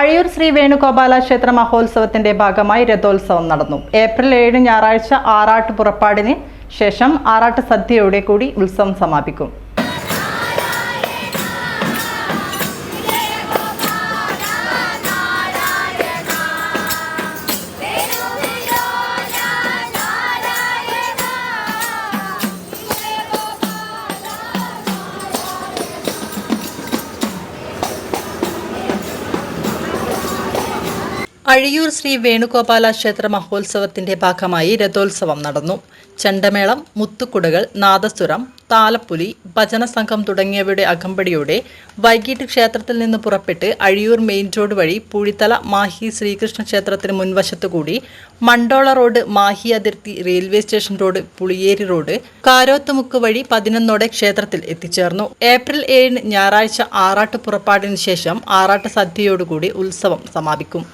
അഴിയൂർ ശ്രീ വേണുഗോപാല ക്ഷേത്ര മഹോത്സവത്തിന്റെ ഭാഗമായി രഥോത്സവം നടന്നു. ഏപ്രിൽ ഏഴ് ഞായറാഴ്ച ആറാട്ട് പുറപ്പാടിന് ശേഷം ആറാട്ട് സദ്യയോടെ കൂടി ഉത്സവം സമാപിക്കും. അഴിയൂർ ശ്രീ വേണുഗോപാല ക്ഷേത്ര മഹോത്സവത്തിന്റെ ഭാഗമായി രഥോത്സവം നടന്നു. ചെണ്ടമേളം മുത്തുക്കുടകൾ നാദസ്വരം താലപ്പുലി ഭജന സംഘം തുടങ്ങിയവയുടെ അകമ്പടിയോടെ വൈകിട്ട് ക്ഷേത്രത്തിൽ നിന്ന് പുറപ്പെട്ട് അഴിയൂർ മെയിൻ റോഡ് വഴി പൂഴിത്തല മാഹി ശ്രീകൃഷ്ണ ക്ഷേത്രത്തിന് മുൻവശത്തുകൂടി മണ്ടോള റോഡ് മാഹി അതിർത്തി railway station road Puliyeri road Karothumukku വഴി പതിനൊന്നോടെ ക്ഷേത്രത്തിൽ എത്തിച്ചേർന്നു. ഏപ്രിൽ ഏഴിന് ഞായറാഴ്ച ആറാട്ട് പുറപ്പാടിന് ശേഷം ആറാട്ട് സദ്യയോടുകൂടി ഉത്സവം സമാപിക്കും.